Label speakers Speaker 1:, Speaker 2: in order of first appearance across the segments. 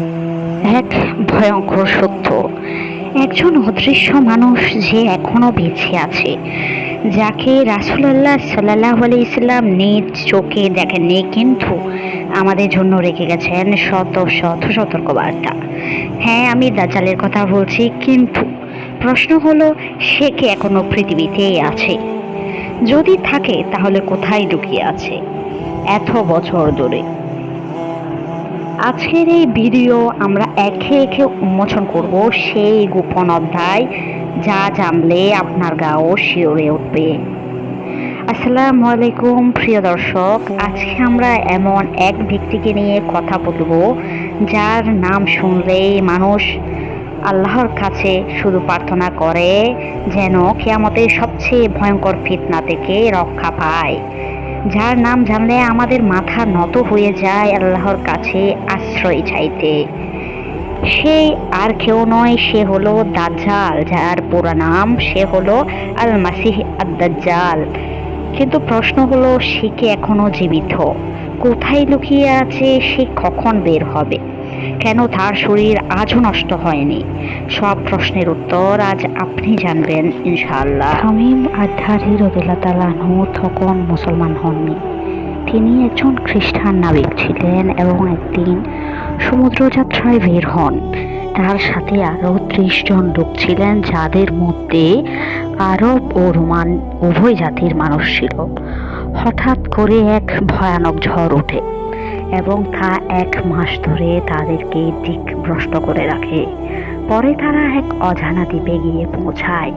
Speaker 1: এক ভয়ঙ্কর সত্য। একজন অদৃশ্য মানুষ যে এখনও বেঁচে আছে, যাকে রাসুলাল্লাহ সাল্লাহ আলি ইসলাম নিজ চোখে দেখেননি, কিন্তু আমাদের জন্য রেখে গেছেন শত শত সতর্কবার্তা। হ্যাঁ আমি দাজ্জালের কথা বলছি, কিন্তু প্রশ্ন হলো, সে কি এখনও পৃথিবীতেই আছে? যদি থাকে, তাহলে কোথায় লুকিয়ে আছে? এত বছর ধরে। আজকের এই ভিডিও আমরা একে একে উন্মোচন করব সেই গোপন অধ্যায় যা জানলে আপনার গাও শিওরে উঠবে। আসসালামু আলাইকুম, প্রিয় দর্শক। আজকে আমরা এমন এক ব্যক্তিকে নিয়ে কথা বলব, যার নাম শুনলেই মানুষ আল্লাহর কাছে শুধু প্রার্থনা করে যেন কেয়ামতের সবচেয়ে ভয়ঙ্কর ফিতনা থেকে রক্ষা পায়। যার নাম জানলে আমাদের মাথা নত হয়ে যায় আল্লাহর কাছে আশ্রয় চাইতে। সে আর কেউ নয়, সে হলো দাজ্জাল, যার পুরো নাম সে হলো আল মাসিহ আদাজ্জাল কিন্তু প্রশ্ন হলো, সে কি এখনও জীবিত? কোথায় লুকিয়ে আছে? সে কখন বের হবে? কেন তার শরীর আজও নষ্ট হয়নি? সব প্রশ্নের উত্তর আজ আপনি জানবেন, ইনশাআল্লাহ। হামিম আধারি রবিল্লা তালাহু তখন মুসলমান হননি। তিনি একজন খ্রিস্টান নাবিক ছিলেন এবং একদিন সমুদ্রযাত্রায় বের হন। তার সাথে আরও ত্রিশ জন লোক ছিলেন যাদের মধ্যে আরব ও রোমান উভয় জাতির মানুষ ছিল। হঠাৎ করে এক ভয়ানক ঝড় ওঠে। এবং তা এক মাস ধরে তাদেরকে দিকভ্রষ্ট করে রাখে। পরে তারা এক অজানা দ্বীপে গিয়ে পৌঁছায়।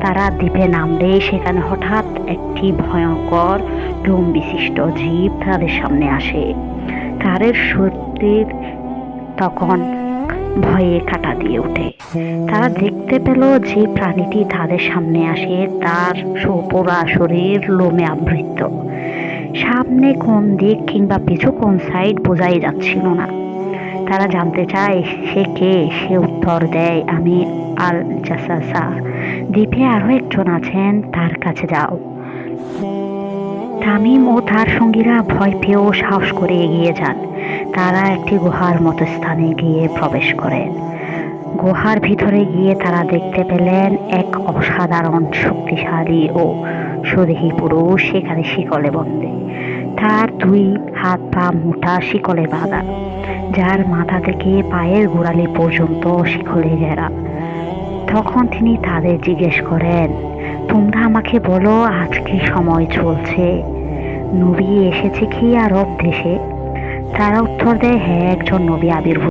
Speaker 1: তারা দ্বীপে নামলে সেখানে হঠাৎ একটি ভয়ঙ্কর লোম বিশিষ্ট জীব তাদের সামনে আসে। তাদের শরীর তখন ভয়ে কাটা দিয়ে ওঠে। তারা দেখতে পেল যে প্রাণীটি তাদের সামনে আসে, তার পুরা শরীর লোমে আবৃত। সামনে কোন দিক কিংবা পিছু কোন সাইড বোঝাই যাচ্ছিল না। তারা জানতে চায়, সে কে? সে উত্তর দেয়, আমি আল জাসাসা দ্বীপে আরও একজন আছেন, তার কাছে যাও। তামিম ও তার সঙ্গীরা ভয় পেয়েও সাহস করে এগিয়ে যান। তারা একটি গুহার মতো স্থানে গিয়ে প্রবেশ করেন। গুহার ভিতরে গিয়ে তারা দেখতে পেলেন এক অসাধারণ শক্তিশালী ও সুদেহী পুরুষ সেখানে শিকলে বন্দে। তার দুই হাত পা মোটা শিকলে বাঁধা, যার মাথা থেকে পায়ের গোড়ালি পর্যন্ত শিকলে ঘেরা। তখন তিনি তাদের জিজ্ঞেস করেন, তোমরা আমাকে বলো, আজ কি সময় চলছে? নবী এসেছে কি আরব দেশে তারা উত্তর দেয় হ্যাঁ একজন নবী আবির্ভূত